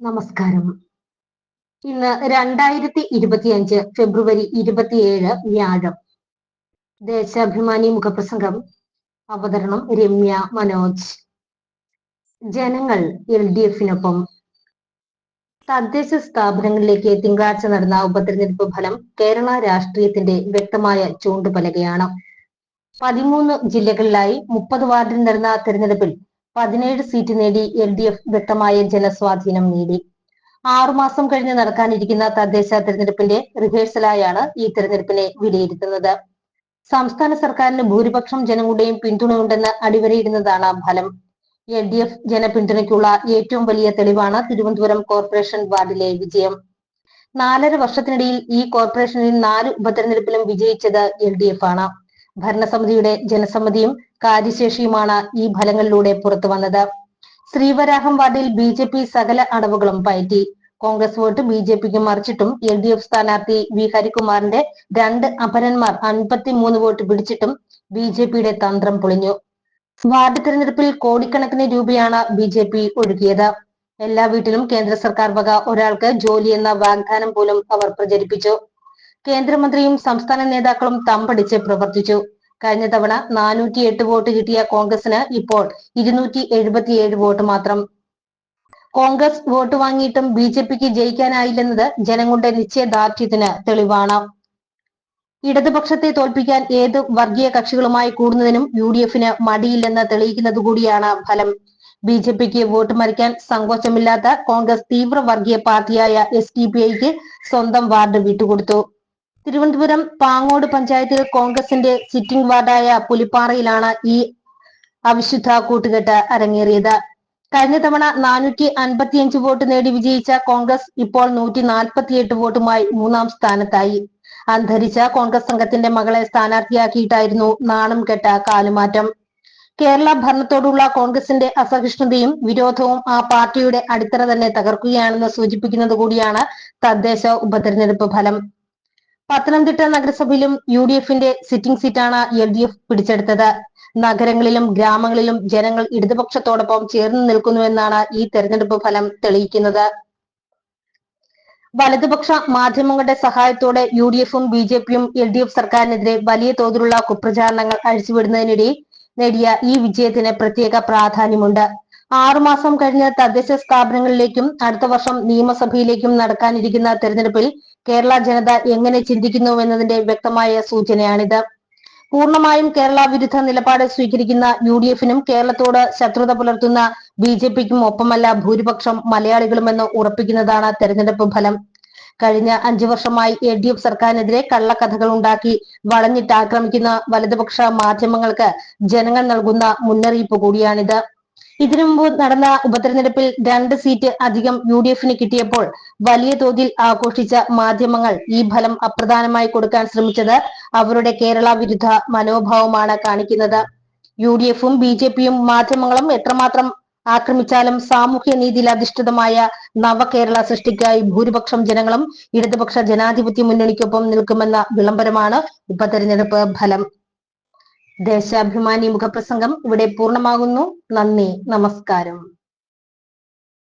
നമസ്കാരം. ഇന്ന് രണ്ടായിരത്തി ഇരുപത്തിയഞ്ച് ഫെബ്രുവരി ഇരുപത്തിയേഴ് വ്യാഴം. ദേശാഭിമാനി മുഖപ്രസംഗം. അവതരണം രമ്യ മനോജ്. ജനങ്ങൾ എൽ ഡി എഫിനൊപ്പം. തദ്ദേശ സ്ഥാപനങ്ങളിലേക്ക് തിങ്കളാഴ്ച നടന്ന ഉപതെരഞ്ഞെടുപ്പ് ഫലം കേരള രാഷ്ട്രീയത്തിന്റെ വ്യക്തമായ ചൂണ്ടുപലകയാണ്. പതിമൂന്ന് ജില്ലകളിലായി മുപ്പത് വാർഡിൽ നടന്ന തെരഞ്ഞെടുപ്പിൽ പതിനേഴ് സീറ്റ് നേടി എൽ ഡി എഫ് വ്യക്തമായ ജനസ്വാധീനം നേടി. ആറുമാസം കഴിഞ്ഞ് നടക്കാനിരിക്കുന്ന തദ്ദേശ തെരഞ്ഞെടുപ്പിന്റെ റിഹേഴ്സലായാണ് ഈ തെരഞ്ഞെടുപ്പിനെ വിലയിരുത്തുന്നത്. സംസ്ഥാന സർക്കാരിന് ഭൂരിപക്ഷം ജനങ്ങളുടെയും പിന്തുണയുണ്ടെന്ന് അടിവരയിടുന്നതാണ് ഫലം. എൽ ഡി എഫ് ജനപിന്തുണയ്ക്കുള്ള ഏറ്റവും വലിയ തെളിവാണ് തിരുവനന്തപുരം കോർപ്പറേഷൻ വാർഡിലെ വിജയം. നാലര വർഷത്തിനിടയിൽ ഈ കോർപ്പറേഷനിൽ നാല് ഉപതെരഞ്ഞെടുപ്പിലും വിജയിച്ചത് എൽ ഡി എഫ് ആണ്. ഭരണസമിതിയുടെ ജനസമ്മതിയും കാര്യശേഷിയുമാണ് ഈ ഫലങ്ങളിലൂടെ പുറത്തു വന്നത്. ശ്രീവരാഹം വാർഡിൽ ബി ജെ പി സകല അടവുകളും പയറ്റി. കോൺഗ്രസ് വോട്ട് ബി ജെ പിക്ക് മറിച്ചിട്ടും എൽ ഡി എഫ് സ്ഥാനാർത്ഥി വി ഹരികുമാറിന്റെ രണ്ട് അപരന്മാർ അൻപത്തി മൂന്ന് വോട്ട് പിടിച്ചിട്ടും ബി ജെ പിയുടെ തന്ത്രം പൊളിഞ്ഞു. വാർഡ് തെരഞ്ഞെടുപ്പിൽ കോടിക്കണക്കിന് രൂപയാണ് ബി ജെ പി ഒഴുകിയത്. എല്ലാ വീട്ടിലും കേന്ദ്ര സർക്കാർ വക ഒരാൾക്ക് ജോലി എന്ന വാഗ്ദാനം പോലും അവർ പ്രചരിപ്പിച്ചു. കേന്ദ്രമന്ത്രിയും സംസ്ഥാന നേതാക്കളും തമ്പടിച്ച് പ്രവർത്തിച്ചു. കഴിഞ്ഞ തവണ നാനൂറ്റി എട്ട് വോട്ട് കിട്ടിയ കോൺഗ്രസിന് ഇപ്പോൾ ഇരുന്നൂറ്റി എഴുപത്തിയേഴ് വോട്ട് മാത്രം. കോൺഗ്രസ് വോട്ട് വാങ്ങിയിട്ടും ബി ജെ പിക്ക് ജയിക്കാനായില്ലെന്നത് ജനങ്ങളുടെ നിശ്ചയദാർഢ്യത്തിന് തെളിവാണ്. ഇടതുപക്ഷത്തെ തോൽപ്പിക്കാൻ ഏത് വർഗീയ കക്ഷികളുമായി കൂടുന്നതിനും യു ഡി എഫിന് മടിയില്ലെന്ന് തെളിയിക്കുന്നത് കൂടിയാണ് ഫലം. ബി ജെ പിക്ക് വോട്ട് മറിക്കാൻ സങ്കോചമില്ലാത്ത കോൺഗ്രസ് തീവ്ര വർഗീയ പാർട്ടിയായ എസ് ഡി പി ഐക്ക് സ്വന്തം വാർഡ് വിട്ടുകൊടുത്തു. തിരുവനന്തപുരം പാങ്ങോട് പഞ്ചായത്തിൽ കോൺഗ്രസിന്റെ സിറ്റിംഗ് വാർഡായ പുലിപ്പാറയിലാണ് ഈ അവിശുദ്ധ കൂട്ടുകെട്ട് അരങ്ങേറിയത്. കഴിഞ്ഞ തവണ നാനൂറ്റി അൻപത്തിയഞ്ച് വോട്ട് നേടി വിജയിച്ച കോൺഗ്രസ് ഇപ്പോൾ നൂറ്റി നാൽപ്പത്തിയെട്ട് വോട്ടുമായി മൂന്നാം സ്ഥാനത്തായി. അന്തരിച്ച കോൺഗ്രസ് സംഘത്തിന്റെ മകളെ സ്ഥാനാർത്ഥിയാക്കിയിട്ടായിരുന്നു നാണം കെട്ട കാലുമാറ്റം. കേരള ഭരണത്തോടുള്ള കോൺഗ്രസിന്റെ അസഹിഷ്ണുതയും വിരോധവും ആ പാർട്ടിയുടെ അടിത്തറ തന്നെ തകർക്കുകയാണെന്ന് സൂചിപ്പിക്കുന്നത് കൂടിയാണ് തദ്ദേശ ഉപതെരഞ്ഞെടുപ്പ് ഫലം. പത്തനംതിട്ട നഗരസഭയിലും യു ഡി എഫിന്റെ സിറ്റിംഗ് സീറ്റാണ് എൽ ഡി എഫ് പിടിച്ചെടുത്തത്. നഗരങ്ങളിലും ഗ്രാമങ്ങളിലും ജനങ്ങൾ ഇടതുപക്ഷത്തോടൊപ്പം ചേർന്ന് നിൽക്കുന്നുവെന്നാണ് ഈ തെരഞ്ഞെടുപ്പ് ഫലം തെളിയിക്കുന്നത്. വലതുപക്ഷ മാധ്യമങ്ങളുടെ സഹായത്തോടെ യു ഡി എഫും ബി ജെ പിയും എൽ ഡി എഫ് സർക്കാരിനെതിരെ വലിയ തോതിലുള്ള കുപ്രചാരണങ്ങൾ അഴിച്ചുവിടുന്നതിനിടെ നേടിയ ഈ വിജയത്തിന് പ്രത്യേക പ്രാധാന്യമുണ്ട്. ആറുമാസം കഴിഞ്ഞ് തദ്ദേശ സ്ഥാപനങ്ങളിലേക്കും അടുത്ത വർഷം നിയമസഭയിലേക്കും നടക്കാനിരിക്കുന്ന തെരഞ്ഞെടുപ്പിൽ കേരള ജനത എങ്ങനെ ചിന്തിക്കുന്നു എന്നതിന്റെ വ്യക്തമായ സൂചനയാണിത്. പൂർണമായും കേരള വിരുദ്ധ നിലപാട് സ്വീകരിക്കുന്ന യു ഡി എഫിനും കേരളത്തോട് ശത്രുത പുലർത്തുന്ന ബി ജെ പിക്കും ഒപ്പമല്ല ഭൂരിപക്ഷം മലയാളികളുമെന്ന് ഉറപ്പിക്കുന്നതാണ് തെരഞ്ഞെടുപ്പ് ഫലം. കഴിഞ്ഞ അഞ്ചു വർഷമായി എൽ ഡി എഫ് സർക്കാരിനെതിരെ കള്ളക്കഥകൾ ഉണ്ടാക്കി വളഞ്ഞിട്ട് ആക്രമിക്കുന്ന വലതുപക്ഷ മാധ്യമങ്ങൾക്ക് ജനങ്ങൾ നൽകുന്ന മുന്നറിയിപ്പ് കൂടിയാണിത്. ഇതിനു മുമ്പ് നടന്ന ഉപതെരഞ്ഞെടുപ്പിൽ രണ്ട് സീറ്റ് അധികം യു ഡി എഫിന് കിട്ടിയപ്പോൾ വലിയ തോതിൽ ആഘോഷിച്ച മാധ്യമങ്ങൾ ഈ ഫലം അപ്രധാനമായി കൊടുക്കാൻ ശ്രമിച്ചത് അവരുടെ കേരള വിരുദ്ധ മനോഭാവമാണ് കാണിക്കുന്നത്. യു ഡി എഫും ബി ജെ പിയും മാധ്യമങ്ങളും എത്രമാത്രം ആക്രമിച്ചാലും സാമൂഹ്യ നീതിയിൽ അധിഷ്ഠിതമായ നവകേരള സൃഷ്ടിക്കായി ഭൂരിപക്ഷം ജനങ്ങളും ഇടതുപക്ഷ ജനാധിപത്യ മുന്നണിക്കൊപ്പം നിൽക്കുമെന്ന വിളംബരമാണ് ഉപതെരഞ്ഞെടുപ്പ് ഫലം. ദേശാഭിമാനി മുഖപ്രസംഗം ഇവിടെ പൂർണമാകുന്നു. നന്ദി. നമസ്കാരം.